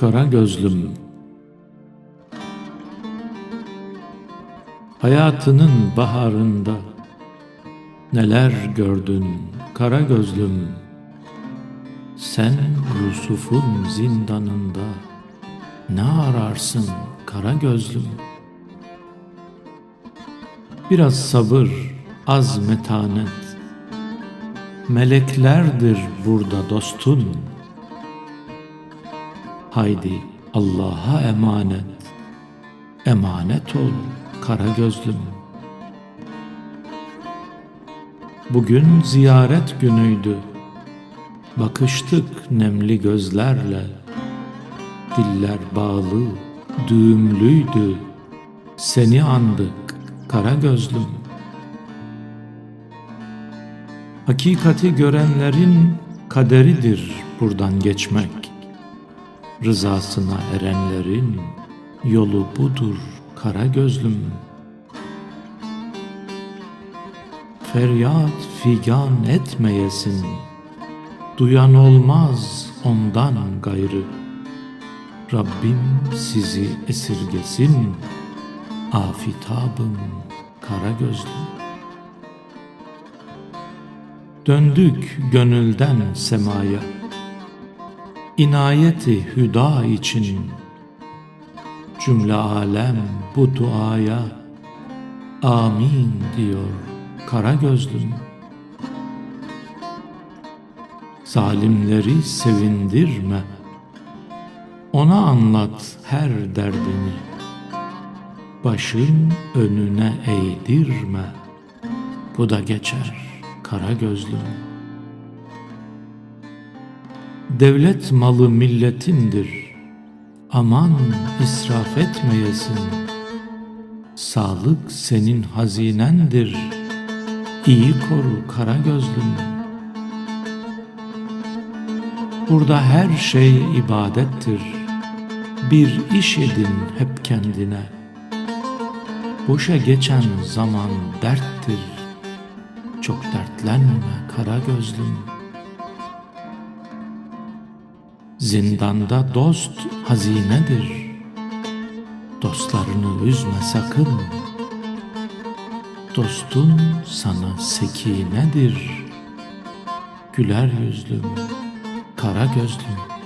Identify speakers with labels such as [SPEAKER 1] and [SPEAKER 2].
[SPEAKER 1] kara gözlüm Hayatının baharında Neler gördün kara gözlüm Sen Yusuf'un zindanında Ne ararsın kara gözlüm Biraz sabır, az metanet Meleklerdir burada dostun Haydi Allah'a emanet. Emanet ol kara gözlüm. Bugün ziyaret günüydü. Bakıştık nemli gözlerle. Diller bağlı, düğümlüydü. Seni andık kara gözlüm. Hakikati görenlerin kaderidir buradan geçmek Rızasına erenlerin yolu budur kara gözlüm. Feryat figan etmeyesin Duyan olmaz ondan gayrı. Rabbim sizi esirgesin Afitabım kara gözlüm. Döndük gönülden semaya İnayeti hüda için. Cümle alem bu duaya Amin diyor kara gözlüm Zalimleri sevindirme Ona anlat her derdini. Başın önüne eğdirme Bu da geçer kara gözlüm Devlet malı milletindir. Aman israf etmeyesin. Sağlık senin hazinendir. İyi koru kara gözlüm. Burada her şey ibadettir. Bir iş edin hep kendine. Boşa geçen zaman derttir. Çok dertlenme kara gözlüm Zindanda dost hazinedir. Dostlarını üzme sakın. Dostun sana sekinedir. Güler yüzlüm, kara gözlüm